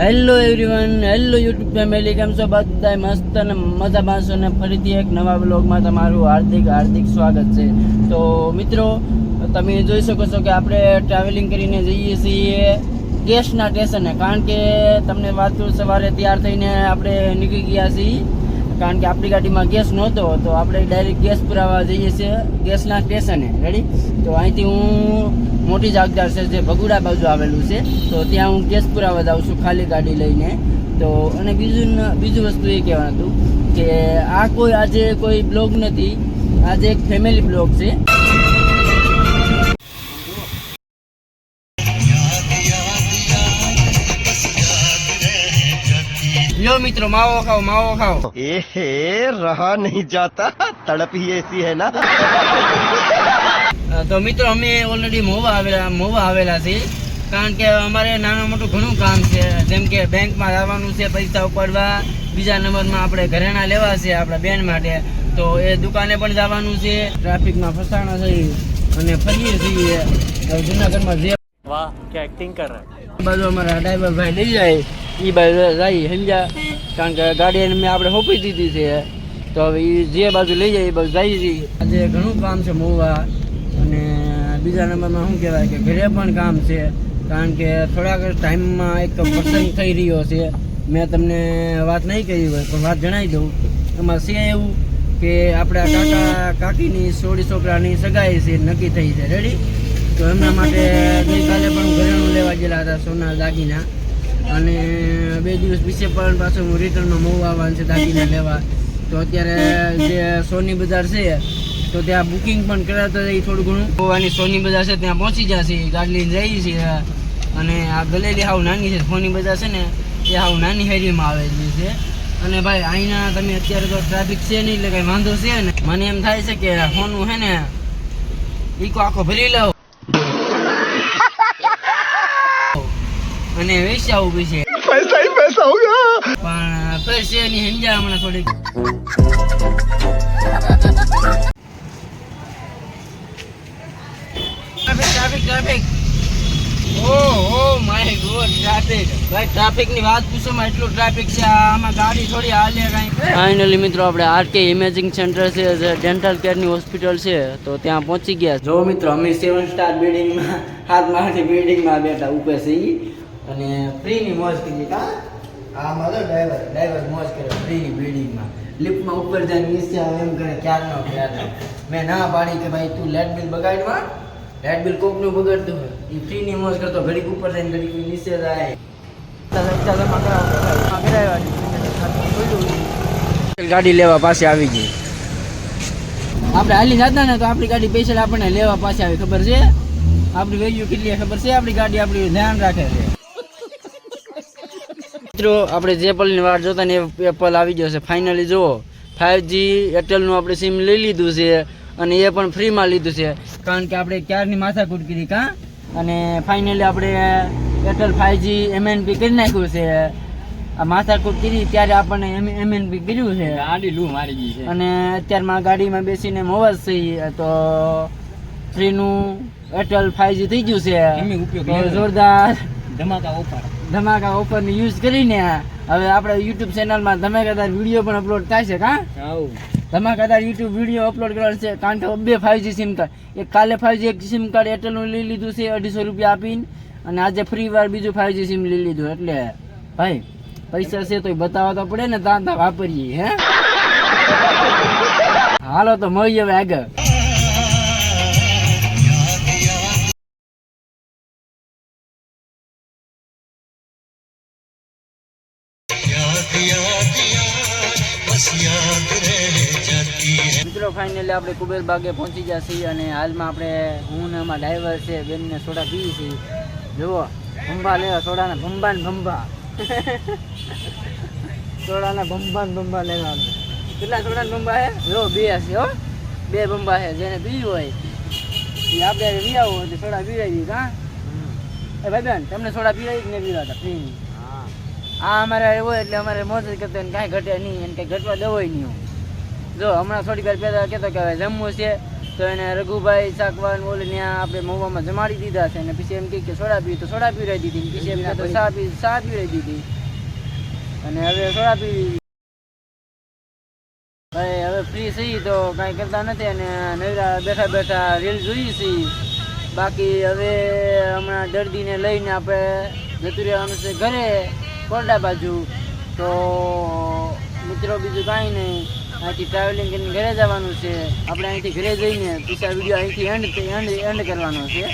Hello everyone hello YouTube family કેમ છો? બધા મસ્ત અને મજા માણસો ને ફરીથી એક નવા બ્લોગમાં તમારું હાર્દિક હાર્દિક સ્વાગત છે. તો મિત્રો, તમે જોઈ શકો છો કે આપણે ટ્રાવેલિંગ કરીને જઈએ છીએ ગેસના સ્ટેશને. કારણ કે તમને વાત સવારે તૈયાર થઈને આપણે નીકળી ગયા છીએ. કારણ કે આપણી ગાડીમાં ગેસ નહોતો, તો આપણે ડાયરેક્ટ ગેસ પુરાવા જઈએ છીએ ગેસના સ્ટેશને. રેડી તો અહીંથી હું મોટી જાગદાર છે, જે ભગુડા બાજુ આવેલું છે, તો ત્યાં હું ગેસ પુરાવા જાઉં છું ખાલી ગાડી લઈને. તો અને બીજું બીજું વસ્તુ એ કહેવાનું હતું કે આ કોઈ આજે કોઈ બ્લોગ નથી, આજે એક ફેમિલી બ્લોગ છે. લો મિત્રો માવો ખાઓ માવો ખાઓ. એ રહા નહીં જાતા. તડપ હી એસી હે ના. તો મિત્રો અમે ઓલરેડી મોવા આવેલા મોવા આવેલા છે. કારણ કે અમારે નાનું મોટું ઘણું કામ છે. જેમ કે બેંકમાં જવાનું છે પૈસા ઉપાડવા. બીજા નંબરમાં આપણે ઘરેણા લેવા છે આપણા બેન માટે. તો એ દુકાને પણ જવાનું છે. ટ્રાફિકમાં ફસાણા થઈ અને ફરીએ છીએ. જુનાગઢમાં જે વાહ કે એક્ટિંગ કર રહ્યા? બાજુ ડ્રાઈવર ભાઈ લઈ જાય એ બાજુ જાય, સમજ્યા? કારણ કે ગાડી મેં આપણે હોપી દીધી છે. તો હવે એ જે બાજુ લઈ જાય, એ બાજુ જાય છે. આજે ઘણું કામ છે મોવા. અને બીજા નંબરમાં શું કહેવાય કે ઘરે પણ કામ છે. કારણ કે થોડાક ટાઈમમાં એક પ્રસંગ થઈ રહ્યો છે. મેં તમને વાત નહીં કરી હોય, પણ વાત જણાવી દઉં. એમાં છે એવું કે આપણા કાકા કાકીની સોળી છોકરાની સગાઈ છે, નક્કી થઈ છે. રેડી તો એમના માટે ગઈકાલે પણ ઘરેણું લેવા ગયેલા હતા સોના દાગીના. અને બે દિવસ પીછે પણ પાછું હું રિટર્નમાં મૂવ આવવાનું છે દાગીના લેવા. તો અત્યારે જે સોની બજાર છે, તો ત્યાં બુકિંગ પણ કરાવતા એ થોડું ઘણું. મહુવાની સોની બજાર છે, ત્યાં પહોંચી જશે ગાડી જઈએ છીએ. અને આ ગલેલી હાવ નાની છે, સોની બજાર છે ને, એ હાવ નાની હેરીમાં આવેલી છે અને ભાઈ અહીંના તમે અત્યારે તો ટ્રાફિક છે નહીં, એટલે કંઈ વાંધો છે ને? મને એમ થાય છે કે ફોનનું છે ને ઈકો આખો ભરી લઉં. અને વેચાવું પછી પૈસા પૈસા પણ પૈસે ની હંજા હમણાં થોડીક. ભાઈ ટ્રાફિકની વાત પૂછો માં એટલું ટ્રાફિક છે આ- આમાં ગાડી થોડી હાલે કાંઈ. ફાઇનલી મિત્રો આપણે આરકે ઇમેજિંગ સેન્ટર છે જે ડેન્ટલ કેરની હોસ્પિટલ છે તો ત્યાં પહોંચી ગયા. જો મિત્રો અમે સેવન સ્ટાર બિલ્ડિંગમાં હાથ મારથી બિલ્ડિંગમાં બેઠા ઉપર છે. અને ફ્રીની મોજ કરી કા આ મારો ડ્રાઈવર ડ્રાઈવર મોજ કરે ફ્રીની બિલ્ડિંગમાં લિફ્ટમાં ઉપર જાય નીચે આવે એમ કરે ક્યારનો ક્યારે મેં ના પાડી કે ભાઈ તું લેટ બિલ બગાડવા લેટ બિલ કોકનું બગાડતું હોય એ ફ્રીની મોજ કરતો ઘડીક ઉપર જાય ઘડીક નીચે જાય. ગાડી લેવા પાસે આવી ગઈ. આપણે હાલી જતા ને તો આપણી ગાડી પૈસા આપણને લેવા પાસે આવી ખબર છે? આપણી વેલ્યુ કેટલી ખબર છે? આપણી ગાડી આપણી ધ્યાન રાખે છે. મિત્રો આપણે જે પલની વાર જોતા ને એ એપલ આવી ગયો છે. ફાઇનલી જુઓ ફાઇવજી એરટેલનું આપણે સિમ લઈ લીધું છે અને એ પણ ફ્રીમાં લીધું છે. કારણ કે આપણે ક્યારની માથાકૂટ કરી કાં? અને ફાઇનલી આપણે એરટેલ ફાઇવજી એમએનપી કરી નાખ્યું છે. આ માથાકૂટ કરી ત્યારે આપણને એમએનપી કર્યું છે. આડી લૂ મારી ગઈ છે. અને અત્યારમાં ગાડીમાં બેસીને મોવાસ થઈ તો થ્રીનું એરટેલ ફાઈવજી થઈ ગયું છે. જોરદાર. ધમાકા ઓફર. ધમાકા ઓફરનો યુઝ કરીને હવે આપણે યુટ્યુબ ચેનલમાં ધમાકાદાર વીડિયો પણ અપલોડ થાય છે કા? ધમાકાદાર યુટ્યુબ વીડિયો અપલોડ કરવાનો છે. કારણ કે બે ફાઈવજી સિમ કાર્ડ એક કાલે ફાઈવજી એક સિમ કાર્ડ એરટેલનું લઈ લીધું છે અઢીસો રૂપિયા આપીને. અને આજે ફ્રી વાર બીજું ફાઈવજી સિમ લઈ લીધું એટલે ભાઈ, પૈસા છે તો બતાવવા તો પડે ને તાંતા વાપરીએ, હે? હાલો તો મળીએ હવે આગળ. મિત્રો ફાઇનલી આપણે કુબેર બાગે પહોંચી ગયા છીએ અને હાલમાં આપણે હું ને એમાં ડ્રાઈવર છે, બેનને સોડા પીવી છીએ. જુઓ ભંભા લેવા સોડાના ભંભા ને ભંભા. સોડાના ભંભા ને ભંભા લેવા કેટલા સોડાના ભંભા છે જો બે છે હો. બે ભંભા છે જેને પીવું હોય. એ આપણે વી આવો એટલે સોડા પીવાઈ દી હા એ ભાઈ બેન તમને સોડા પીવાય કે નહીં પીવાતા ફ્રીની આ અમારે એવો એટલે અમારે મોજ જ કરતો કાંઈ ઘટે નહીં એને કાંઈ ઘટવા દેવો નહીં જો હમણાં થોડીક વાર પહેલા કહેતો કે હવે જમવું છે. તો એને રઘુભાઈ સાકવાન બોલે ત્યાં આપણે મહુવામાં જમાડી દીધા છે અને પછી એમ કે સોડા પી તો સોડા પીવડાવી દીધી પછી એમ તો ચા પી ચા પીવડાવી દીધી. અને હવે સોડા પી ભાઈ હવે ફ્રી છીએ તો કાંઈ કરતા નથી અને નવરા બેઠા બેઠા રીલ જોઈએ છીએ બાકી હવે હમણાં દર્દીને લઈને આપણે જતું રહેવાનું છે ઘરે કોરડા બાજુ. તો મિત્રો બીજું કાંઈ નહીં. અહીંથી ટ્રાવેલિંગ કરીને ઘરે જવાનું છે. આપણે અહીંથી ઘરે જઈને પીછા વીડિયો અહીંથી એન્ડ એન્ડ એન્ડ કરવાનો છે.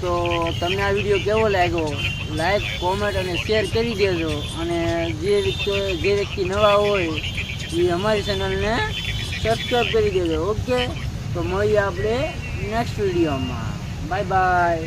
તો તમને આ વીડિયો કેવો લાગ્યો? લાઈક કોમેન્ટ અને શેર કરી દેજો. અને જે વ્યક્તિ જે વ્યક્તિ નવા હોય, એ અમારી ચેનલને સબસ્ક્રાઈબ કરી દેજો ઓકે તો મળીએ આપણે નેક્સ્ટ વિડીયોમાં બાય બાય